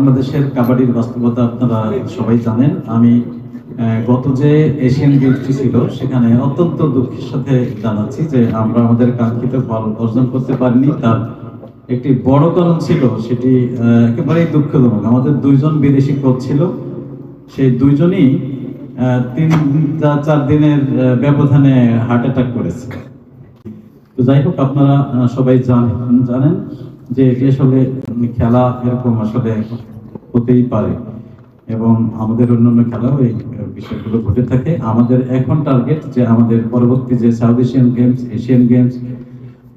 বাংলাদেশের কাবাডির বাস্তবতা আপনারা সবাই জানেন। আমি গত যে এশিয়ান গেমসটি ছিল, সেখানে অত্যন্ত দুঃখের সাথে জানাচ্ছি যে আমরা আমাদের কাঙ্ক্ষিত ফল অর্জন করতে পারিনি। তার একটি বড় কারণ ছিল, সেটি একেবারেই দুঃখজনক। আমাদের দুইজন বিদেশি কোচ ছিল। সেই দুইজনই তিন চার দিনের ব্যবধানে হার্ট অ্যাটাক করেছে। তো যাই হোক, আপনারা সবাই জানেন জানেন। যে এটি আসলে খেলা এরকম আসলে হতেই পারে এবং আমাদের অন্যান্য খেলাও এই বিষয়গুলো ঘটে থাকে। আমাদের এখন টার্গেট যে আমাদের পরবর্তী যে South Asian Games Asian Games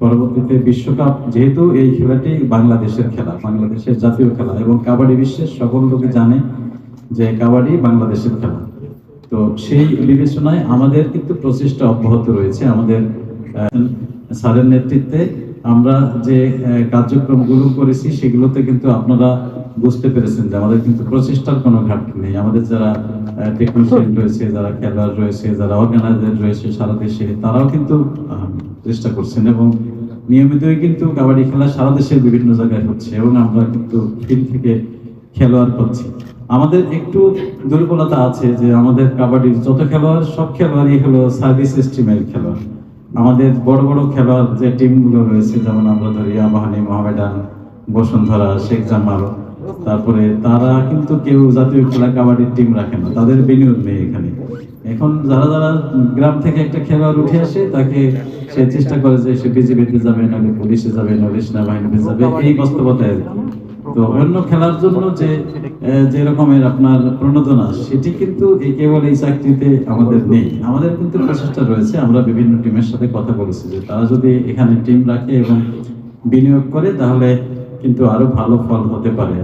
পরবর্তীতে বিশ্বকাপ যেহেতু এই খেলাটি বাংলাদেশের খেলা, বাংলাদেশের জাতীয় খেলা এবং কাবাডি বিশ্বের সকল লোকে জানে যে কাবাডি বাংলাদেশের খেলা। তো সেই বিবেচনায় আমাদের কিন্তু প্রচেষ্টা অব্যাহত রয়েছে। আমাদের স্যারের নেতৃত্বে আমরা যে কার্যক্রমগুলো করেছি, সেগুলোতে কিন্তু আপনারা বুঝতে পেরেছেন যে আমাদের কিন্তু প্রচেষ্টার কোনো ঘাটতি নেই। আমাদের যারা টেকনিশিয়ান রয়েছে, যারা খেলোয়াড় রয়েছে, যারা অর্গানাইজার রয়েছে সারা দেশে, তারাও কিন্তু চেষ্টা করছেন এবং নিয়মিতই কিন্তু কাবাডি খেলা সারা দেশের বিভিন্ন জায়গায় হচ্ছে এবং আমরা কিন্তু ফিল্ড থেকে খেলোয়াড় পাচ্ছি। আমাদের একটু দুর্বলতা আছে যে আমাদের কাবাডির যত খেলোয়াড়, সব খেলোয়াড়ই হলো সার্ভিস স্ট্রিমের খেলোয়াড়। আমাদের বড় বড় খেলোয়াড় যে টিমগুলো রয়েছে, যেমন আমরা ধরি আবাহানি, মোহামেডান, বসুন্ধরা, শেখ জামাল, তারপরে তারা কিন্তু কেউ জাতীয় খেলা কাবাডির টিম রাখে না, তাদের বিনিয়োগ নেই এখানে। এখন যারা যারা গ্রাম থেকে একটা খেলোয়াড় উঠে আসে, তাকে সে চেষ্টা করে যে সে বিজেপিতে যাবে নাহলে পুলিশে যাবে নাহলে সেনাবাহিনীতে যাবে, এই বাস্তবতায়। তো অন্য খেলার জন্য যে যে রকমের আপনার প্রণোদনা, সেটি কিন্তু কেবল এই চাকরিতে আমাদের নেই। আমাদের কিন্তু প্রচেষ্টা রয়েছে, আমরা বিভিন্ন টিমের সাথে কথা বলেছি যে তারা যদি এখানে টিম রাখে এবং বিনিয়োগ করে, তাহলে কিন্তু আরও ভালো ফল হতে পারে।